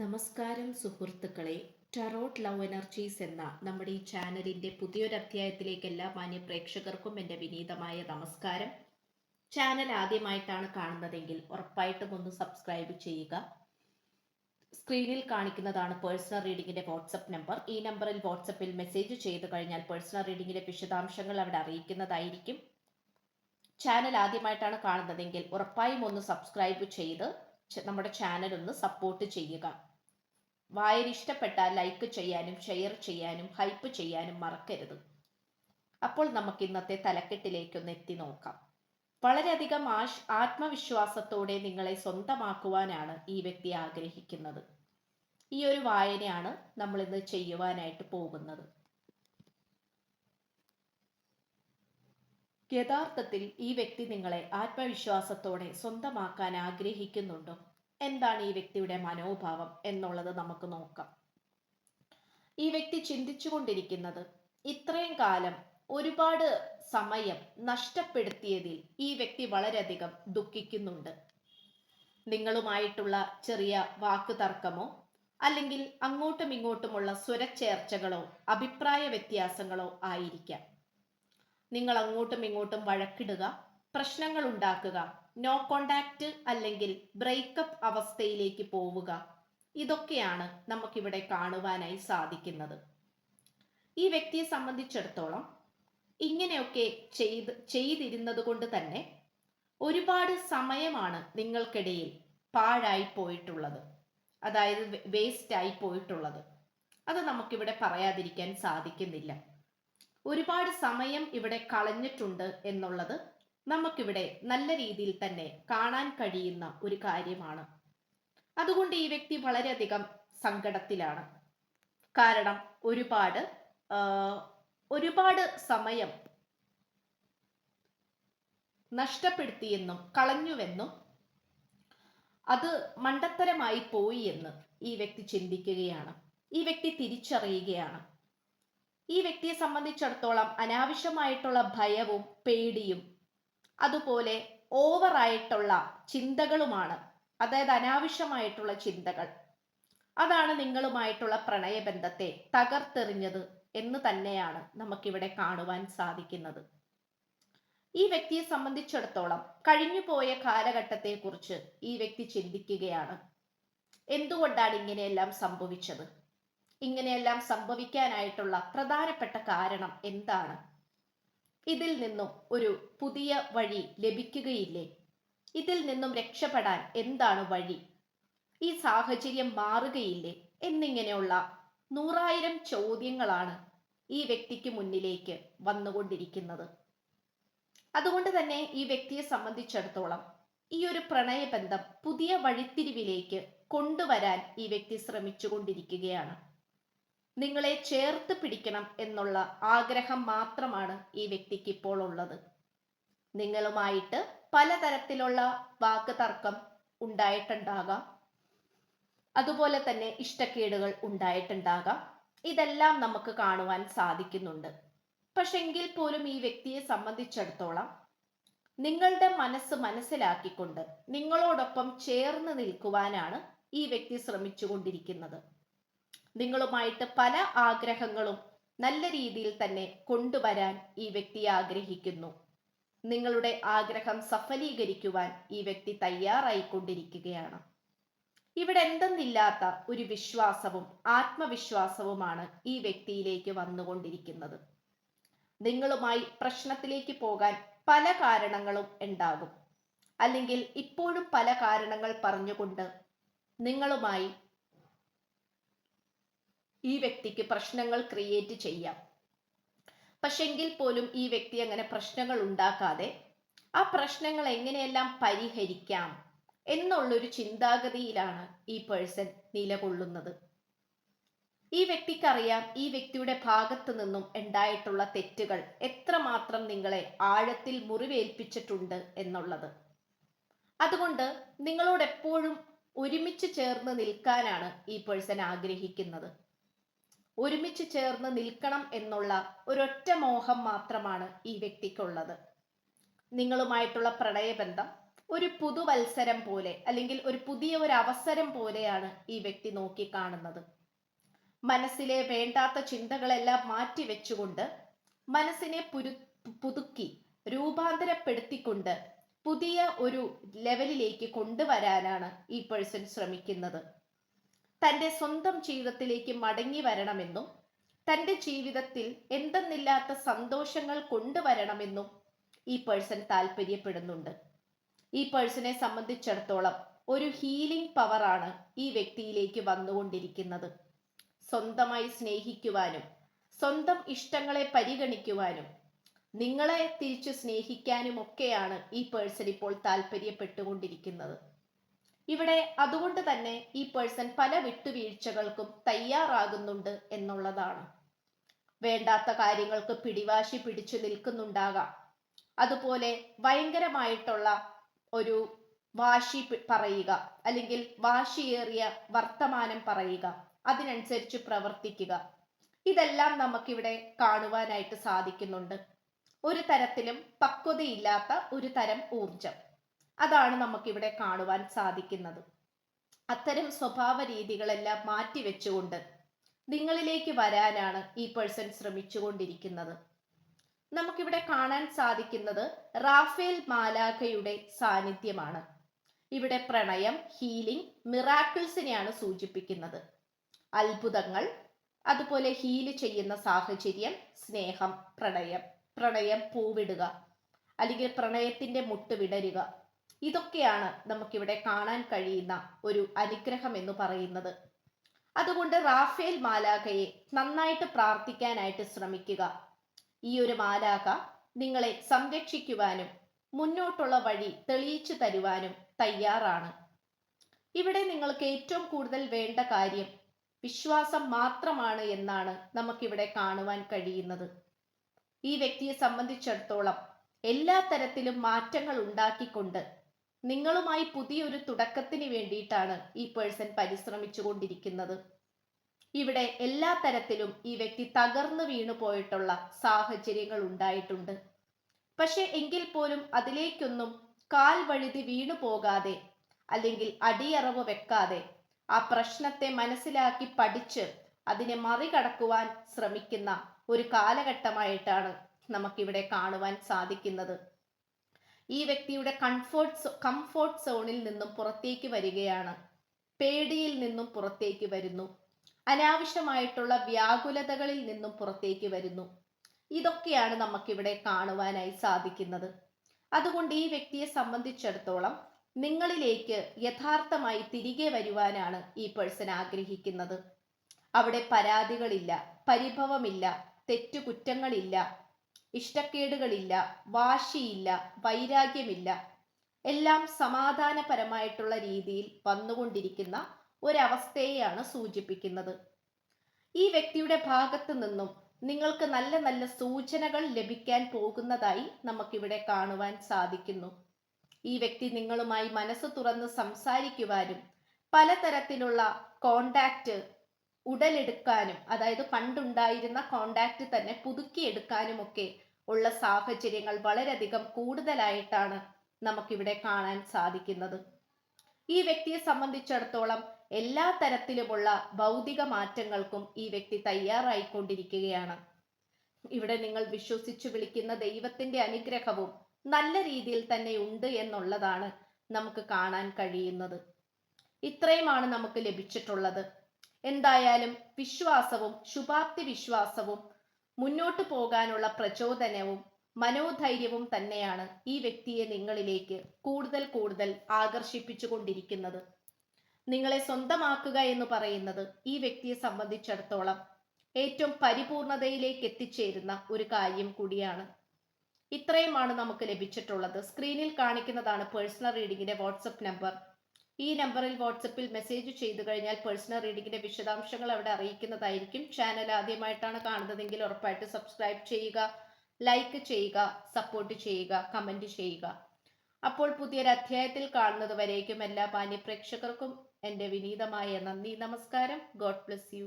നമസ്കാരം സുഹൃത്തുക്കളെ. Tarot love energies എന്ന നമ്മുടെ ഈ ചാനലിന്റെ പുതിയൊരു അധ്യായത്തിലേക്ക് എല്ലാ മാന്യ പ്രേക്ഷകർക്കും എന്റെ വിനീതമായ നമസ്കാരം. ചാനൽ ആദ്യമായിട്ടാണ് കാണുന്നതെങ്കിൽ ഉറപ്പായിട്ടും ഒന്ന് സബ്സ്ക്രൈബ് ചെയ്യുക. സ്ക്രീനിൽ കാണിക്കുന്നതാണ് പേഴ്സണൽ റീഡിങ്ങിന്റെ വാട്സപ്പ് നമ്പർ ഈ നമ്പറിൽ വാട്സപ്പിൽ മെസ്സേജ് ചെയ്തു കഴിഞ്ഞാൽ പേഴ്സണൽ റീഡിങ്ങിലെ വിശദാംശങ്ങൾ അവിടെ അറിയിക്കുന്നതായിരിക്കും. ചാനൽ ആദ്യമായിട്ടാണ് കാണുന്നതെങ്കിൽ ഉറപ്പായും ഒന്ന് സബ്സ്ക്രൈബ് ചെയ്ത് നമ്മുടെ ചാനൽ ഒന്ന് സപ്പോർട്ട് ചെയ്യുക. വായന ഇഷ്ടപ്പെട്ടാൽ ലൈക്ക് ചെയ്യാനും ഷെയർ ചെയ്യാനും ഹൈപ്പ് ചെയ്യാനും മറക്കരുത്. അപ്പോൾ നമുക്ക് ഇന്നത്തെ തലക്കെട്ടിലേക്കൊന്ന് എത്തി നോക്കാം. വളരെയധികം ആശ് ആത്മവിശ്വാസത്തോടെ നിങ്ങളെ സ്വന്തമാക്കുവാനാണ് ഈ വ്യക്തി ആഗ്രഹിക്കുന്നത്. ഈ ഒരു വായനയാണ് നമ്മൾ ഇന്ന് ചെയ്യുവാനായിട്ട് പോകുന്നത്. യഥാർത്ഥത്തിൽ ഈ വ്യക്തി നിങ്ങളെ ആത്മവിശ്വാസത്തോടെ സ്വന്തമാക്കാൻ ആഗ്രഹിക്കുന്നുണ്ടോ? എന്താണ് ഈ വ്യക്തിയുടെ മനോഭാവം എന്നുള്ളത് നമുക്ക് നോക്കാം. ഈ വ്യക്തി ചിന്തിച്ചു കൊണ്ടിരിക്കുന്നത് ഇത്രയും കാലം ഒരുപാട് സമയം നഷ്ടപ്പെടുത്തിയതിൽ ഈ വ്യക്തി വളരെയധികം ദുഃഖിക്കുന്നുണ്ട്. നിങ്ങളുമായിട്ടുള്ള ചെറിയ വാക്ക് തർക്കമോ അല്ലെങ്കിൽ അങ്ങോട്ടും ഇങ്ങോട്ടുമുള്ള സ്വരച്ചേർച്ചകളോ അഭിപ്രായ വ്യത്യാസങ്ങളോ ആയിരിക്കാം. നിങ്ങൾ അങ്ങോട്ടും ഇങ്ങോട്ടും വഴക്കിടുക പ്രശ്നങ്ങൾ ഉണ്ടാക്കുക നോ കോണ്ടാക്ട് അല്ലെങ്കിൽ ബ്രേക്കപ്പ് അവസ്ഥയിലേക്ക് പോവുക. ഇതൊക്കെയാണ് നമുക്കിവിടെ കാണുവാനായി സാധിക്കുന്നത്. ഈ വ്യക്തിയെ സംബന്ധിച്ചിടത്തോളം ഇങ്ങനെയൊക്കെ ചെയ്ത് ചെയ്തിരുന്നത് കൊണ്ട് തന്നെ ഒരുപാട് സമയമാണ് നിങ്ങൾക്കിടയിൽ പാഴായി പോയിട്ടുള്ളത്. അതായത് വേസ്റ്റ് ആയി പോയിട്ടുള്ളത്. അത് നമുക്കിവിടെ പറയാതിരിക്കാൻ സാധിക്കുന്നില്ല. ഒരുപാട് സമയം ഇവിടെ കളഞ്ഞിട്ടുണ്ട് എന്നുള്ളത് നമുക്കിവിടെ നല്ല രീതിയിൽ തന്നെ കാണാൻ കഴിയുന്ന ഒരു കാര്യമാണ്. അതുകൊണ്ട് ഈ വ്യക്തി വളരെയധികം സങ്കടത്തിലാണ്. കാരണം ഒരുപാട് ഒരുപാട് സമയം നഷ്ടപ്പെടുത്തിയെന്നും കളഞ്ഞുവെന്നും അത് മണ്ടത്തരമായി പോയി എന്ന് ഈ വ്യക്തി ചിന്തിക്കുകയാണ്. ഈ വ്യക്തി തിരിച്ചറിയുകയാണ്. ഈ വ്യക്തിയെ സംബന്ധിച്ചിടത്തോളം അനാവശ്യമായിട്ടുള്ള ഭയവും പേടിയും അതുപോലെ ഓവറായിട്ടുള്ള ചിന്തകളുമാണ്. അതായത് അനാവശ്യമായിട്ടുള്ള ചിന്തകൾ. അതാണ് നിങ്ങളുമായിട്ടുള്ള പ്രണയബന്ധത്തെ തകർത്തെറിഞ്ഞത് എന്ന് തന്നെയാണ് നമുക്കിവിടെ കാണുവാൻ സാധിക്കുന്നത്. ഈ വ്യക്തിയെ സംബന്ധിച്ചിടത്തോളം കഴിഞ്ഞുപോയ കാലഘട്ടത്തെക്കുറിച്ച് ഈ വ്യക്തി ചിന്തിക്കുകയാണ്. എന്തുകൊണ്ടാണ് ഇങ്ങനെയെല്ലാം സംഭവിച്ചത്? ഇങ്ങനെയെല്ലാം സംഭവിക്കാനായിട്ടുള്ള പ്രധാനപ്പെട്ട കാരണം എന്താണ്? ഇതിൽ നിന്നും ഒരു പുതിയ വഴി ലഭിക്കുകയില്ലേ? ഇതിൽ നിന്നും രക്ഷപ്പെടാൻ എന്താണ് വഴി? ഈ സാഹചര്യം മാറുകയില്ലേ? എന്നിങ്ങനെയുള്ള നൂറായിരം ചോദ്യങ്ങളാണ് ഈ വ്യക്തിക്ക് മുന്നിലേക്ക് വന്നുകൊണ്ടിരിക്കുന്നത്. അതുകൊണ്ട് തന്നെ ഈ വ്യക്തിയെ സംബന്ധിച്ചിടത്തോളം ഈ ഒരു പ്രണയബന്ധം പുതിയ വഴിത്തിരിവിലേക്ക് കൊണ്ടുവരാൻ ഈ വ്യക്തി ശ്രമിച്ചുകൊണ്ടിരിക്കുകയാണ്. നിങ്ങളെ ചേർത്ത് പിടിക്കണം എന്നുള്ള ആഗ്രഹം മാത്രമാണ് ഈ വ്യക്തിക്ക് ഇപ്പോൾ ഉള്ളത്. നിങ്ങളുമായിട്ട് പലതരത്തിലുള്ള വാക്ക് തർക്കം ഉണ്ടായിട്ടുണ്ടാകാം. അതുപോലെ തന്നെ ഇഷ്ടക്കേടുകൾ ഉണ്ടായിട്ടുണ്ടാകാം. ഇതെല്ലാം നമുക്ക് കാണുവാൻ സാധിക്കുന്നുണ്ട്. പക്ഷെങ്കിൽ പോലും ഈ വ്യക്തിയെ സംബന്ധിച്ചിടത്തോളം നിങ്ങളുടെ മനസ്സ് മനസ്സിലാക്കിക്കൊണ്ട് നിങ്ങളോടൊപ്പം ചേർന്ന് നിൽക്കുവാനാണ് ഈ വ്യക്തി ശ്രമിച്ചുകൊണ്ടിരിക്കുന്നത്. നിങ്ങളുമായിട്ട് പല ആഗ്രഹങ്ങളും നല്ല രീതിയിൽ തന്നെ കൊണ്ടുവരാൻ ഈ വ്യക്തി ആഗ്രഹിക്കുന്നു. നിങ്ങളുടെ ആഗ്രഹം സഫലീകരിക്കുവാൻ ഈ വ്യക്തി തയ്യാറായിക്കൊണ്ടിരിക്കുകയാണ്. ഇവിടെ എന്തെന്നില്ലാത്ത ഒരു വിശ്വാസവും ആത്മവിശ്വാസവുമാണ് ഈ വ്യക്തിയിലേക്ക് വന്നുകൊണ്ടിരിക്കുന്നത്. നിങ്ങളുമായി പ്രശ്നത്തിലേക്ക് പോകാൻ പല കാരണങ്ങളും ഉണ്ടാകും. അല്ലെങ്കിൽ ഇപ്പോഴും പല കാരണങ്ങൾ പറഞ്ഞുകൊണ്ട് നിങ്ങളുമായി ഈ വ്യക്തിക്ക് പ്രശ്നങ്ങൾ ക്രിയേറ്റ് ചെയ്യാം. പക്ഷെങ്കിൽ പോലും ഈ വ്യക്തി അങ്ങനെ പ്രശ്നങ്ങൾ ഉണ്ടാക്കാതെ ആ പ്രശ്നങ്ങൾ എങ്ങനെയെല്ലാം പരിഹരിക്കാം എന്നുള്ളൊരു ചിന്താഗതിയിലാണ് ഈ പേഴ്സൺ നിലകൊള്ളുന്നത്. ഈ വ്യക്തിക്കറിയാം ഈ വ്യക്തിയുടെ ഭാഗത്തു നിന്നും ഉണ്ടായിട്ടുള്ള തെറ്റുകൾ എത്രമാത്രം നിങ്ങളെ ആഴത്തിൽ മുറിവേൽപ്പിച്ചിട്ടുണ്ട് എന്നുള്ളത്. അതുകൊണ്ട് നിങ്ങളോട് എപ്പോഴും ഒരുമിച്ച് ചേർന്ന് നിൽക്കാനാണ് ഈ പേഴ്സൺ ആഗ്രഹിക്കുന്നത്. ഒരുമിച്ച് ചേർന്ന് നിൽക്കണം എന്നുള്ള ഒരൊറ്റ മോഹം മാത്രമാണ് ഈ വ്യക്തിക്കുള്ളത്. നിങ്ങളുമായിട്ടുള്ള പ്രണയബന്ധം ഒരു പുതുവത്സരം പോലെ അല്ലെങ്കിൽ ഒരു പുതിയ ഒരു അവസരം പോലെയാണ് ഈ വ്യക്തി നോക്കി കാണുന്നത് മനസ്സിലെ വേണ്ടാത്ത ചിന്തകളെല്ലാം മാറ്റി വെച്ചുകൊണ്ട് മനസ്സിനെ പുരു പുതുക്കി രൂപാന്തരപ്പെടുത്തിക്കൊണ്ട് പുതിയ ഒരു ലെവലിലേക്ക് കൊണ്ടുവരാനാണ് ഈ പേഴ്സൺ ശ്രമിക്കുന്നത്. തന്റെ സ്വന്തം ജീവിതത്തിലേക്ക് മടങ്ങി വരണമെന്നും തന്റെ ജീവിതത്തിൽ എന്തെന്നില്ലാത്ത സന്തോഷങ്ങൾ കൊണ്ടുവരണമെന്നും ഈ പേഴ്സൺ താല്പര്യപ്പെടുന്നുണ്ട്. ഈ പേഴ്സണെ സംബന്ധിച്ചിടത്തോളം ഒരു ഹീലിംഗ് പവറാണ് ഈ വ്യക്തിയിലേക്ക് വന്നുകൊണ്ടിരിക്കുന്നത്. സ്വന്തമായി സ്നേഹിക്കുവാനും സ്വന്തം ഇഷ്ടങ്ങളെ പരിഗണിക്കുവാനും നിങ്ങളെ തിരിച്ചു സ്നേഹിക്കാനുമൊക്കെയാണ് ഈ പേഴ്സൺ ഇപ്പോൾ താല്പര്യപ്പെട്ടുകൊണ്ടിരിക്കുന്നത്. ഇവിടെ അതുകൊണ്ട് തന്നെ ഈ പേഴ്സൺ പല വിട്ടുവീഴ്ചകൾക്കും തയ്യാറാകുന്നുണ്ട് എന്നുള്ളതാണ്. വേണ്ടാത്ത കാര്യങ്ങൾക്ക് പിടിവാശി പിടിച്ചു നിൽക്കുന്നുണ്ടാകാം. അതുപോലെ ഭയങ്കരമായിട്ടുള്ള ഒരു വാശി പറയുക അല്ലെങ്കിൽ വാശിയേറിയ വർത്തമാനം പറയുക അതിനനുസരിച്ച് പ്രവർത്തിക്കുക. ഇതെല്ലാം നമുക്കിവിടെ കാണുവാനായിട്ട് സാധിക്കുന്നുണ്ട്. ഒരു തരത്തിലും പക്വതയില്ലാത്ത ഒരു തരം ഊർജം അതാണ് നമുക്കിവിടെ കാണുവാൻ സാധിക്കുന്നത്. അത്തരം സ്വഭാവ രീതികളെല്ലാം മാറ്റിവെച്ചുകൊണ്ട് നിങ്ങളിലേക്ക് വരാനാണ് ഈ പേഴ്സൺ ശ്രമിച്ചുകൊണ്ടിരിക്കുന്നത്. നമുക്കിവിടെ കാണാൻ സാധിക്കുന്നത് റാഫേൽ മാലാഖയുടെ സാന്നിധ്യമാണ്. ഇവിടെ പ്രണയം ഹീലിംഗ് മിറാക്കിൾസിനെയാണ് സൂചിപ്പിക്കുന്നത്. അത്ഭുതങ്ങൾ അതുപോലെ ഹീൽ ചെയ്യുന്ന സാഹചര്യം സ്നേഹം പ്രണയം പ്രണയം പൂവിടുക അല്ലെങ്കിൽ പ്രണയത്തിന്റെ മുട്ട് വിടരുക ഇതൊക്കെയാണ് നമുക്കിവിടെ കാണാൻ കഴിയുന്ന ഒരു അനുഗ്രഹം എന്ന് പറയുന്നത്. അതുകൊണ്ട് റാഫേൽ മാലാഖയെ നന്നായിട്ട് പ്രാർത്ഥിക്കാനായിട്ട് ശ്രമിക്കുക. ഈ ഒരു മാലാഖ നിങ്ങളെ സംരക്ഷിക്കുവാനും മുന്നോട്ടുള്ള വഴി തെളിയിച്ചു തരുവാനും തയ്യാറാണ്. ഇവിടെ നിങ്ങൾക്ക് ഏറ്റവും കൂടുതൽ വേണ്ട കാര്യം വിശ്വാസം മാത്രമാണ് എന്നാണ് നമുക്കിവിടെ കാണുവാൻ കഴിയുന്നത്. ഈ വ്യക്തിയെ സംബന്ധിച്ചിടത്തോളം എല്ലാ തരത്തിലും മാറ്റങ്ങൾ ഉണ്ടാക്കിക്കൊണ്ട് നിങ്ങളുമായി പുതിയൊരു തുടക്കത്തിന് വേണ്ടിയിട്ടാണ് ഈ പേഴ്സൺ പരിശ്രമിച്ചു കൊണ്ടിരിക്കുന്നത് ഇവിടെ എല്ലാ തരത്തിലും ഈ വ്യക്തി തകർന്നു വീണു പോയിട്ടുള്ള സാഹചര്യങ്ങൾ ഉണ്ടായിട്ടുണ്ട്. പക്ഷെ എങ്കിൽ പോലും അതിലേക്കൊന്നും കാൽ വഴുതി വീണു പോകാതെ അല്ലെങ്കിൽ അടിയറവ് വെക്കാതെ ആ പ്രശ്നത്തെ മനസ്സിലാക്കി പഠിച്ച് അതിനെ മറികടക്കുവാൻ ശ്രമിക്കുന്ന ഒരു കാലഘട്ടമായിട്ടാണ് നമുക്കിവിടെ കാണുവാൻ സാധിക്കുന്നത്. ഈ വ്യക്തിയുടെ കംഫോർട്ട് കംഫോർട്ട് സോണിൽ നിന്നും പുറത്തേക്ക് വരികയാണ്. പേടിയിൽ നിന്നും പുറത്തേക്ക് വരുന്നു. അനാവശ്യമായിട്ടുള്ള വ്യാകുലതകളിൽ നിന്നും പുറത്തേക്ക് വരുന്നു. ഇതൊക്കെയാണ് നമുക്കിവിടെ കാണുവാനായി സാധിക്കുന്നത്. അതുകൊണ്ട് ഈ വ്യക്തിയെ സംബന്ധിച്ചിടത്തോളം നിങ്ങളിലേക്ക് യഥാർത്ഥമായി തിരികെ വരുവാനാണ് ഈ പേഴ്സൺ ആഗ്രഹിക്കുന്നത്. അവിടെ പരാതികളില്ല പരിഭവമില്ല തെറ്റുകുറ്റങ്ങളില്ല ഇഷ്ടക്കേടുകളില്ല വാശിയില്ല വൈരാഗ്യമില്ല. എല്ലാം സമാധാനപരമായിട്ടുള്ള രീതിയിൽ വന്നുകൊണ്ടിരിക്കുന്ന ഒരവസ്ഥയെയാണ് സൂചിപ്പിക്കുന്നത്. ഈ വ്യക്തിയുടെ ഭാഗത്തു നിന്നും നിങ്ങൾക്ക് നല്ല നല്ല സൂചനകൾ ലഭിക്കാൻ പോകുന്നതായി നമുക്കിവിടെ കാണുവാൻ സാധിക്കുന്നു. ഈ വ്യക്തി നിങ്ങളുമായി മനസ്സ് തുറന്ന് സംസാരിക്കുവാനും പലതരത്തിലുള്ള കോണ്ടാക്റ്റ് ഉടലെടുക്കാനും അതായത് പണ്ടുണ്ടായിരുന്ന കോണ്ടാക്ട് തന്നെ പുതുക്കിയെടുക്കാനുമൊക്കെ ഉള്ള സാഹചര്യങ്ങൾ വളരെയധികം കൂടുതലായിട്ടാണ് നമുക്കിവിടെ കാണാൻ സാധിക്കുന്നത്. ഈ വ്യക്തിയെ സംബന്ധിച്ചിടത്തോളം എല്ലാ തരത്തിലുമുള്ള ഭൗതിക മാറ്റങ്ങൾക്കും ഈ വ്യക്തി തയ്യാറായിക്കൊണ്ടിരിക്കുകയാണ്. ഇവിടെ നിങ്ങൾ വിശ്വസിച്ചു വിളിക്കുന്ന ദൈവത്തിന്റെ അനുഗ്രഹവും നല്ല രീതിയിൽ തന്നെ ഉണ്ട് എന്നുള്ളതാണ് നമുക്ക് കാണാൻ കഴിയുന്നത്. ഇത്രയുമാണ് നമുക്ക് ലഭിച്ചിട്ടുള്ളത്. എന്തായാലും വിശ്വാസവും ശുഭാപ്തി വിശ്വാസവും മുന്നോട്ടു പോകാനുള്ള പ്രചോദനവും മനോധൈര്യവും തന്നെയാണ് ഈ വ്യക്തിയെ നിങ്ങളിലേക്ക് കൂടുതൽ കൂടുതൽ ആകർഷിപ്പിച്ചു കൊണ്ടിരിക്കുന്നത്. നിങ്ങളെ സ്വന്തമാക്കുക എന്ന് പറയുന്നത് ഈ വ്യക്തിയെ സംബന്ധിച്ചിടത്തോളം ഏറ്റവും പരിപൂർണതയിലേക്ക് എത്തിച്ചേരുന്ന ഒരു കാര്യം കൂടിയാണ്. ഇത്രയുമാണ് നമുക്ക് ലഭിച്ചിട്ടുള്ളത്. സ്ക്രീനിൽ കാണിക്കുന്നതാണ് പേഴ്സണൽ റീഡിങ്ങിന്റെ വാട്സപ്പ് നമ്പർ. ഈ നമ്പറിൽ വാട്സപ്പിൽ മെസ്സേജ് ചെയ്തു കഴിഞ്ഞാൽ പേഴ്സണൽ റീഡിങ്ങിന്റെ വിശദാംശങ്ങൾ അവിടെ അറിയിക്കുന്നതായിരിക്കും. ചാനൽ ആദ്യമായിട്ടാണ് കാണുന്നതെങ്കിൽ ഉറപ്പായിട്ട് സബ്സ്ക്രൈബ് ചെയ്യുക ലൈക്ക് ചെയ്യുക സപ്പോർട്ട് ചെയ്യുക കമന്റ് ചെയ്യുക. അപ്പോൾ പുതിയൊരു അധ്യായത്തിൽ കാണുന്നത് വരേക്കും എല്ലാ മാന്യ പ്രേക്ഷകർക്കും എന്റെ വിനീതമായ നന്ദി നമസ്കാരം. God bless you.